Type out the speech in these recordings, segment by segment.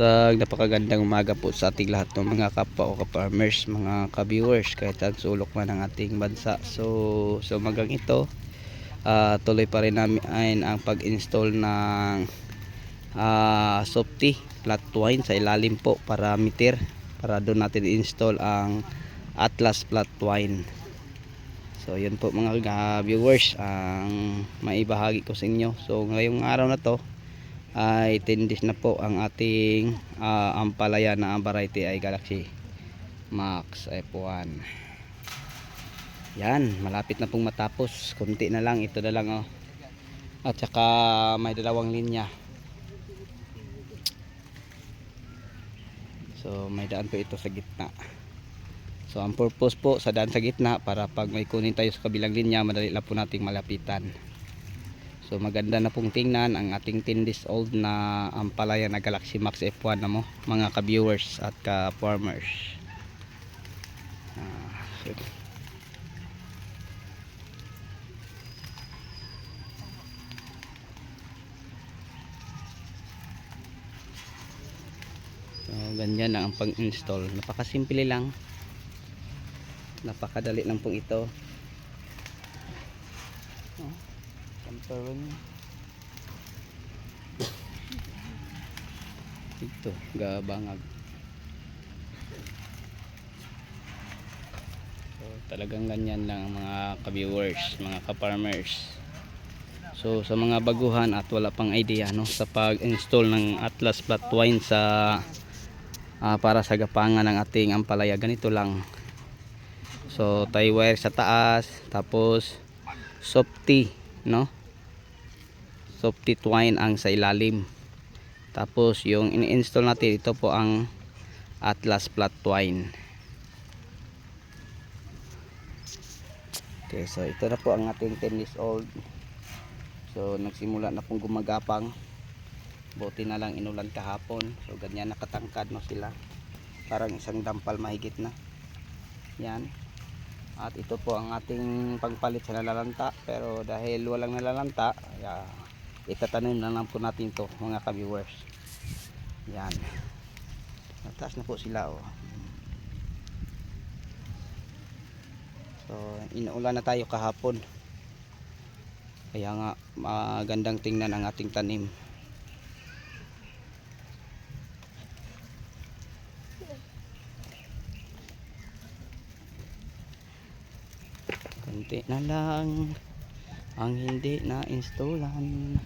Sa napakagandang umaga po sa ating lahat ng mga kapwa o ka-farmers, mga ka-viewers, kahit ang sulok man ng ating bansa. So, sa umagang ito, ah, tuloy pa rin namin ang pag-install ng ah, softy flat twine sa ilalim po para meter para doon natin install ang Atlas flat twine. So yun po mga viewers ang maibahagi ko sa inyo. So ngayong araw na to ay 10 days na po ang ating ah, ampalaya na ang variety ay Galaxy Max F1. Yan, malapit na pong matapos. Kunti na lang, ito na lang oh. At saka may dalawang linya. So may daan po ito sa gitna. So ang purpose po sa daan sa gitna para pag may kunin tayo sa kabilang linya, madali lang po nating malapitan. So maganda na pong tingnan ang ating 10 days old na ampalaya na Galaxy Max F1 na mo, mga ka-viewers at ka-farmers. Ah, so, ganyan ang pag-install. Napakasimple lang. Napakadali lang pong ito. Oh, sample niya. Ito, gabangag. So, talagang ganyan lang ang mga ka-viewers, mga ka-farmers. So sa mga baguhan at wala pang idea no sa pag-install ng Atlas Flat Twine sa ah, para sa gapangan ng ating ampalaya ganito lang. So tie wire sa taas tapos softy no. Softy twine ang sa ilalim. Tapos yung ini-install natin ito po ang Atlas Flat Twine. Okay, so ito na po ang ating 10 years old. So nagsimula na pong gumagapang. Buti na lang inulan kahapon. So ganyan nakatangkad no sila. Parang isang dampal mahigit na. Yan. At ito po ang ating pagpalit sa nalalanta. Pero dahil walang nalalanta, ya, itatanim na lang po natin to mga ka-viewers. Yan. Mataas na po sila oh. So inuulan na tayo kahapon. Kaya nga magandang tingnan ang ating tanim. Kunti na lang ang hindi na installan.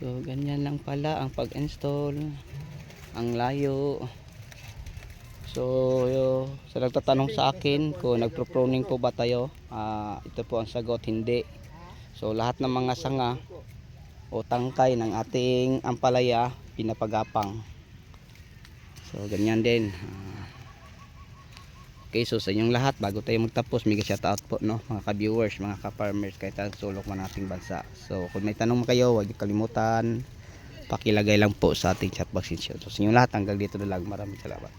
So ganyan lang pala ang pag-install. Ang layo. So yo, sa nagtatanong sa akin kung nagpro-pruning po ba tayo, ah, ito po ang sagot hindi. So lahat ng mga sanga o tangkay ng ating ampalaya pinapagapang. So ganyan din. Ah, Okay, so sa inyong lahat bago tayo magtapos, mega shout out po no mga ka-viewers, mga ka-farmers kahit ang sulok man ating bansa. So kung may tanong kayo, huwag kalimutan pakilagay lang po sa ating chat box. So sa inyong lahat hanggang dito na lang. Maraming salamat.